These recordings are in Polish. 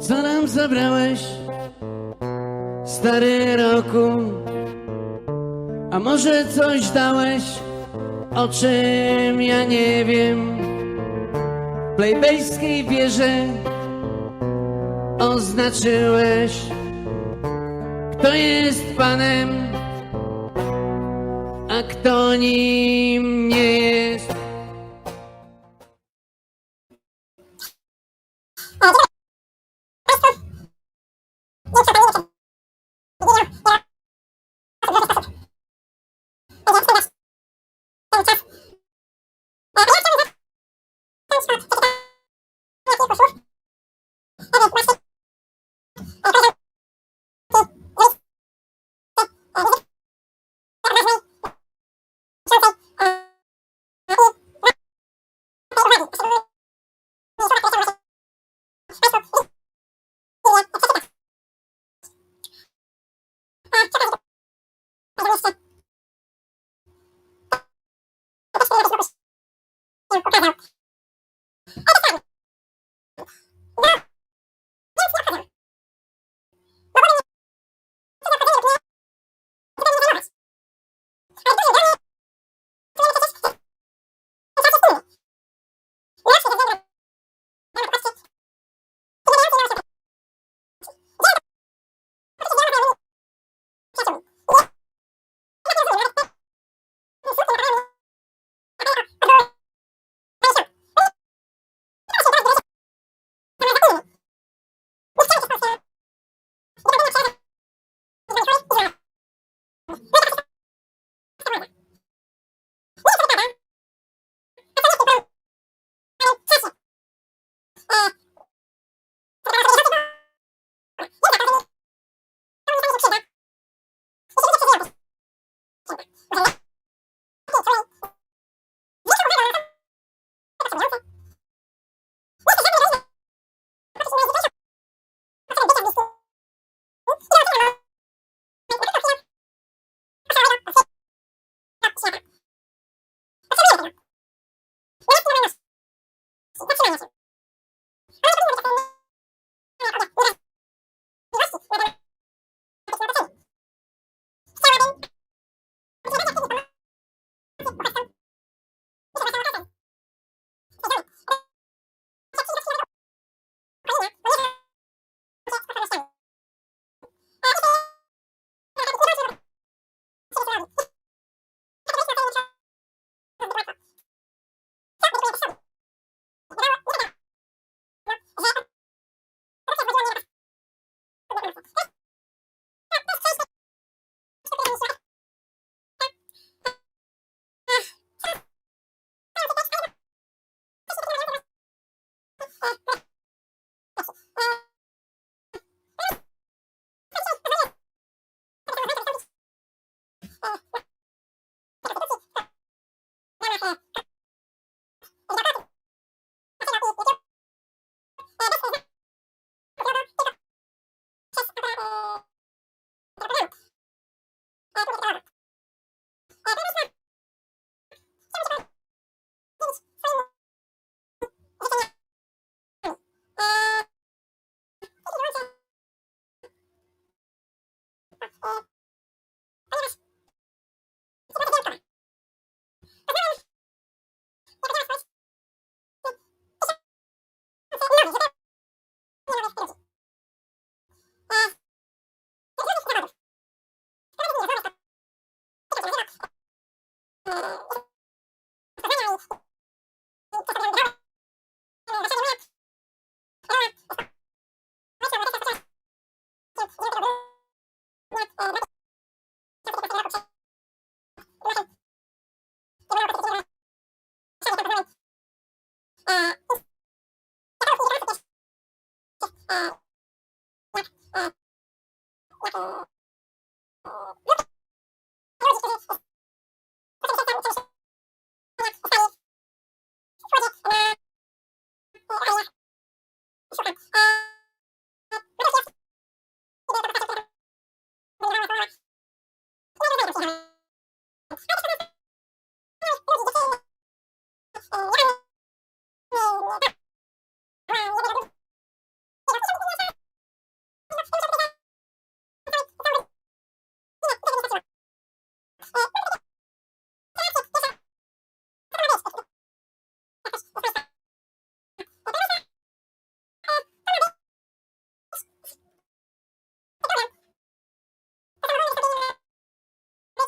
Co nam zabrałeś, stary roku? A może coś dałeś, o czym ja nie wiem? W plebejskiej wieży oznaczyłeś, kto jest panem, a kto nim nie jest. Look at him. Thank you. Oh. Uh.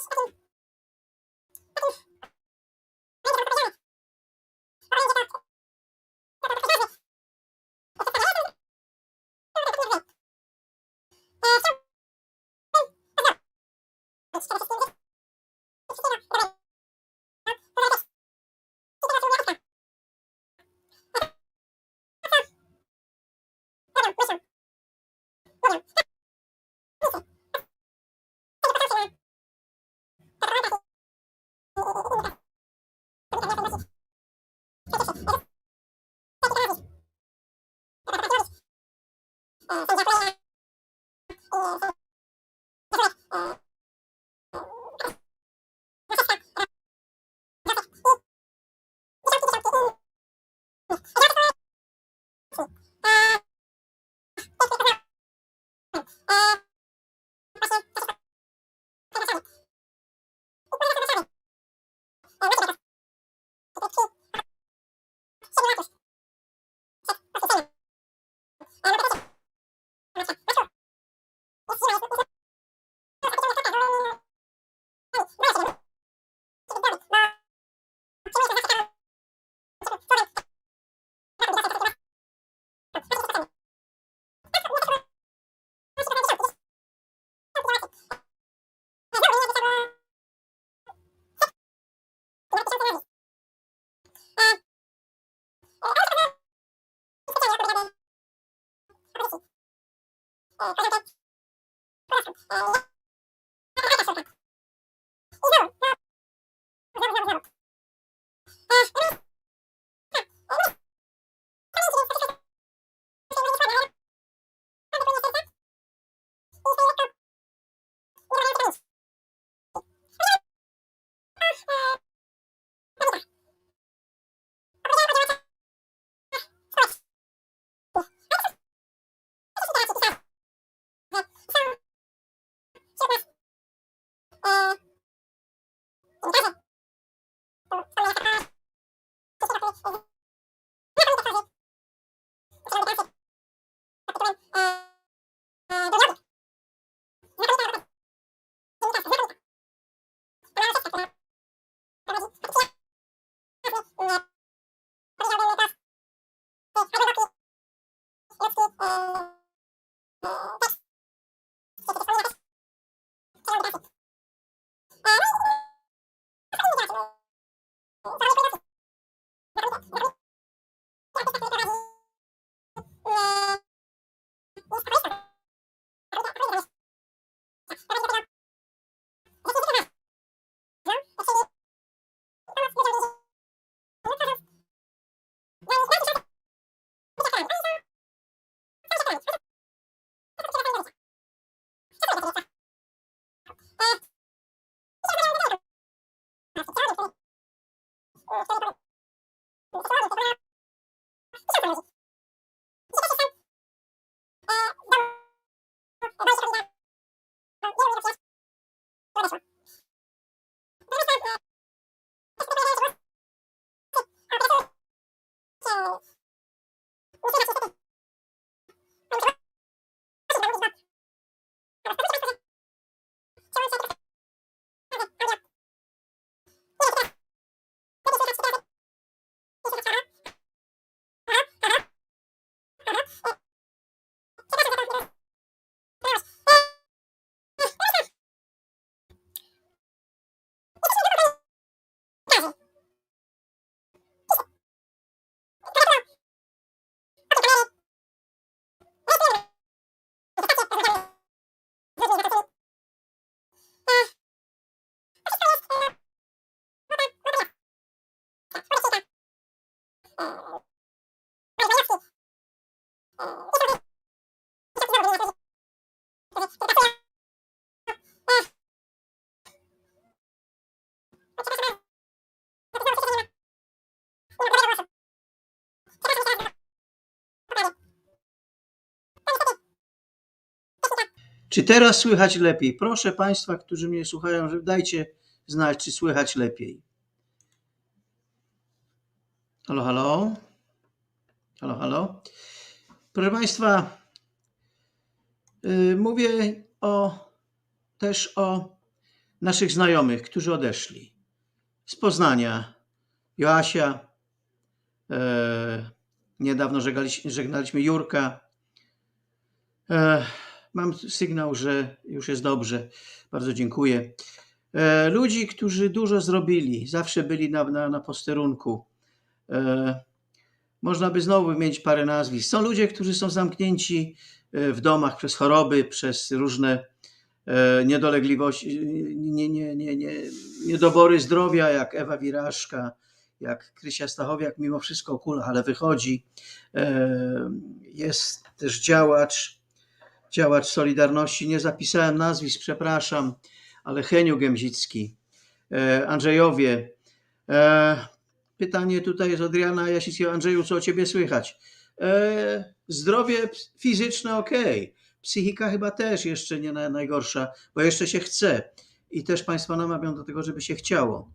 Let's go. 嗯像这样抓一下えー、プ、えー、や、Bye. study Czy teraz słychać lepiej? Proszę Państwa, którzy mnie słuchają, dajcie znać, czy słychać lepiej. Halo, halo. Halo, halo. Proszę Państwa, yy, mówię o, też o naszych znajomych, którzy odeszli z Poznania. Joasia, e, niedawno żegnaliśmy, Jurka. E, mam sygnał, że już jest dobrze. Bardzo dziękuję. E, ludzi, którzy dużo zrobili, zawsze byli na, na, na posterunku. E, można by znowu wymienić parę nazwisk. Są ludzie, którzy są zamknięci e, w domach przez choroby, przez różne e, niedolegliwości, nie, nie, nie, nie, niedobory zdrowia, jak Ewa Wiraszka, jak Krysia Stachowiak, mimo wszystko kula, ale wychodzi. Jest też działacz, działacz Solidarności. Nie zapisałem nazwisk, przepraszam, ale Heniu Gemzicki, Andrzejowie. Pytanie tutaj jest Adriana Jasickiego. Andrzeju, co o ciebie słychać? E, Zdrowie fizyczne ok, psychika chyba też jeszcze nie na- najgorsza, bo jeszcze się chce i też Państwa namawiam do tego, żeby się chciało.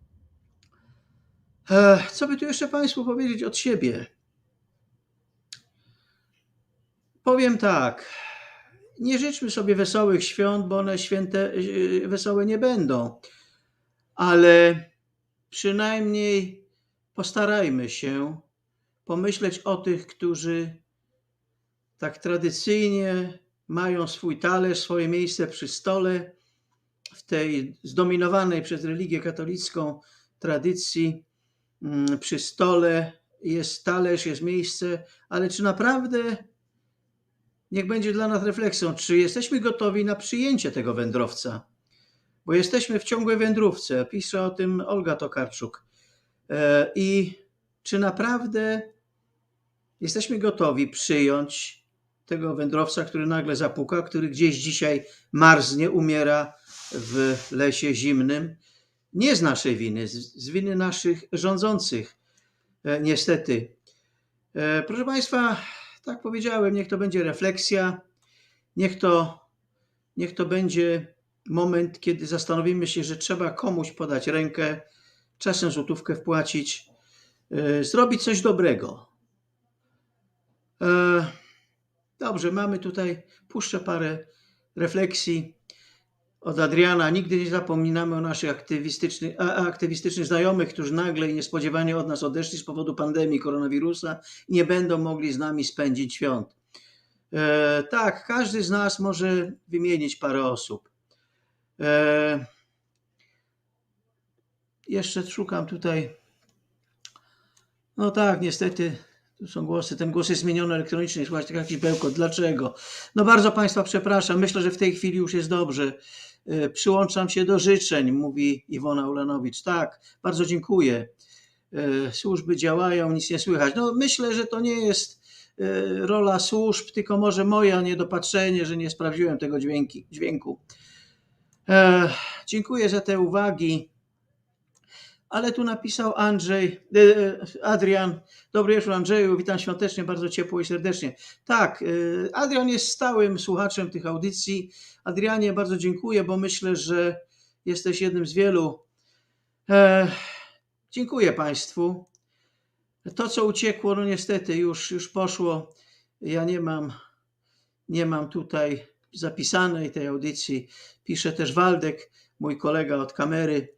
E, Co by tu jeszcze Państwu powiedzieć od siebie? Powiem tak. Nie życzmy sobie wesołych świąt, bo one święte, e, wesołe nie będą, ale przynajmniej postarajmy się pomyśleć o tych, którzy tak tradycyjnie mają swój talerz, swoje miejsce przy stole w tej zdominowanej przez religię katolicką tradycji. mm, Przy stole jest talerz, jest miejsce, ale czy naprawdę niech będzie dla nas refleksją, czy jesteśmy gotowi na przyjęcie tego wędrowca? Bo jesteśmy w ciągłej wędrówce. Pisze o tym Olga Tokarczuk. E, I czy naprawdę jesteśmy gotowi przyjąć tego wędrowca, który nagle zapuka, który gdzieś dzisiaj marznie, umiera w lesie zimnym? Nie z naszej winy, z, winy naszych rządzących, e, niestety. E, Proszę Państwa, tak powiedziałem, niech to będzie refleksja, niech to, niech to będzie moment, kiedy zastanowimy się, że trzeba komuś podać rękę, czasem złotówkę wpłacić, e, zrobić coś dobrego. E, Dobrze, mamy tutaj, puszczę parę refleksji od Adriana. Nigdy nie zapominamy o naszych aktywistycznych, aktywistycznych znajomych, którzy nagle i niespodziewanie od nas odeszli z powodu pandemii koronawirusa i nie będą mogli z nami spędzić świąt. E, tak, każdy z nas może wymienić parę osób. E, jeszcze szukam tutaj. No tak, niestety tu są głosy. Ten głos jest zmieniony elektronicznie, słuchajcie, tak jakiś bełkot. Dlaczego? No bardzo Państwa przepraszam. Myślę, że w tej chwili już jest dobrze. E, Przyłączam się do życzeń, mówi Iwona Ulanowicz. Tak, bardzo dziękuję. E, Służby działają, nic nie słychać. No myślę, że to nie jest e, rola służb, tylko może moja niedopatrzenie, że nie sprawdziłem tego dźwięki, dźwięku. Dziękuję za te uwagi. Ale tu napisał Andrzej, e, e, Adrian. Dobry wieczór Andrzeju, witam świątecznie, bardzo ciepło i serdecznie. Tak, e, Adrian jest stałym słuchaczem tych audycji. Adrianie, bardzo dziękuję, bo myślę, że jesteś jednym z wielu. Dziękuję Państwu. To, co uciekło, no niestety już, już poszło. Ja nie mam, nie mam tutaj zapisanej tej audycji. Pisze też Waldek, mój kolega od kamery,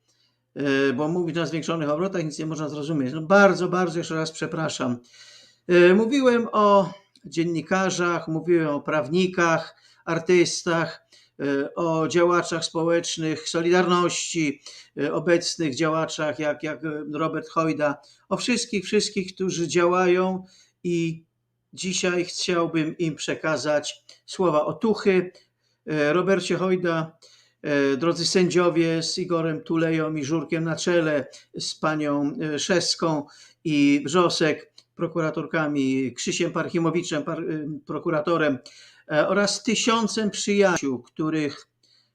bo mówi na zwiększonych obrotach, nic nie można zrozumieć. No bardzo, bardzo jeszcze raz przepraszam. E, Mówiłem o dziennikarzach, mówiłem o prawnikach, artystach, e, o działaczach społecznych, Solidarności, e, obecnych działaczach jak, jak Robert Hojda, o wszystkich, wszystkich, którzy działają i dzisiaj chciałbym im przekazać słowa otuchy. E, Robercie Hojda, e, drodzy sędziowie z Igorem Tuleją i Żurkiem na czele, z panią e, Szeską i Wrzosek, prokuratorkami, Krzysiem Parchimowiczem, par, y, prokuratorem e, oraz tysiącem przyjaciół, których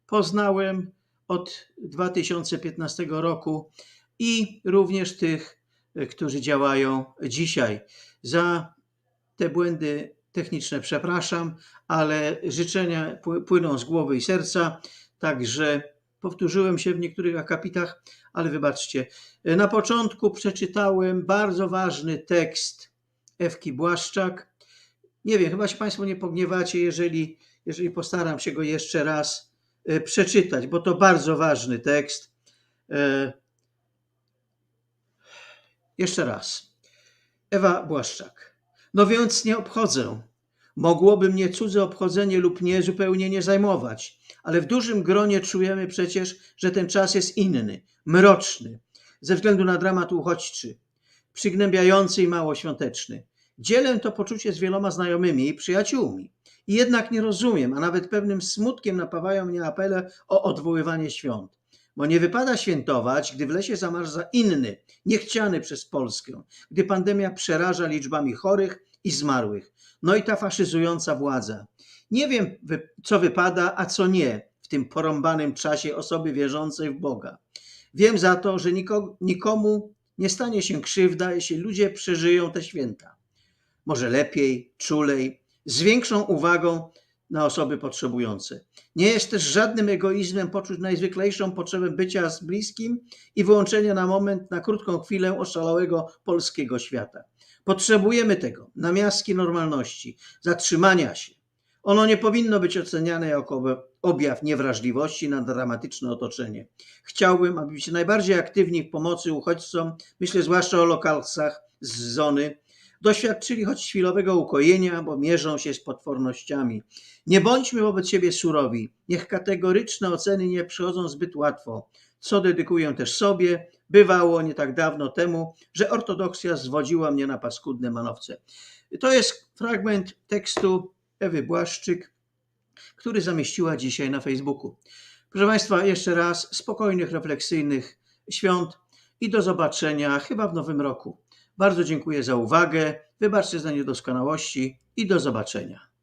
poznałem od 2015 roku i również tych, e, którzy działają dzisiaj. Za te błędy techniczne przepraszam, ale życzenia pły- płyną z głowy i serca, także powtórzyłem się w niektórych akapitach, ale wybaczcie. E, Na początku przeczytałem bardzo ważny tekst Ewki Błaszczak. Nie wiem, chyba się Państwo nie pogniewacie, jeżeli, jeżeli postaram się go jeszcze raz e, przeczytać, bo to bardzo ważny tekst. E, Jeszcze raz. Ewa Błaszczak. No więc nie obchodzę. Mogłoby mnie cudze obchodzenie lub nie zupełnie nie zajmować, ale w dużym gronie czujemy przecież, że ten czas jest inny, mroczny, ze względu na dramat uchodźczy, przygnębiający i mało świąteczny. Dzielę to poczucie z wieloma znajomymi i przyjaciółmi. I jednak nie rozumiem, a nawet pewnym smutkiem napawają mnie apele o odwoływanie świąt. Bo nie wypada świętować, gdy w lesie zamarza inny, niechciany przez Polskę, gdy pandemia przeraża liczbami chorych i zmarłych. No i ta faszyzująca władza. Nie wiem, co wypada, a co nie w tym porąbanym czasie osoby wierzącej w Boga. Wiem za to, że niko, nikomu nie stanie się krzywda, jeśli ludzie przeżyją te święta. Może lepiej, czulej, z większą uwagą na osoby potrzebujące. Nie jest też żadnym egoizmem poczuć najzwyklejszą potrzebę bycia z bliskim i wyłączenia na moment, na krótką chwilę oszalałego polskiego świata. Potrzebujemy tego, namiastki normalności, zatrzymania się. Ono nie powinno być oceniane jako objaw niewrażliwości na dramatyczne otoczenie. Chciałbym, abyście najbardziej aktywni w pomocy uchodźcom, myślę zwłaszcza o lokalsach z zony, doświadczyli choć chwilowego ukojenia, bo mierzą się z potwornościami. Nie bądźmy wobec siebie surowi. Niech kategoryczne oceny nie przychodzą zbyt łatwo, co dedykuję też sobie. Bywało nie tak dawno temu, że ortodoksja zwodziła mnie na paskudne manowce. To jest fragment tekstu Ewy Błaszczyk, który zamieściła dzisiaj na Facebooku. Proszę Państwa, jeszcze raz spokojnych, refleksyjnych świąt i do zobaczenia chyba w nowym roku. Bardzo dziękuję za uwagę, wybaczcie za niedoskonałości i do zobaczenia.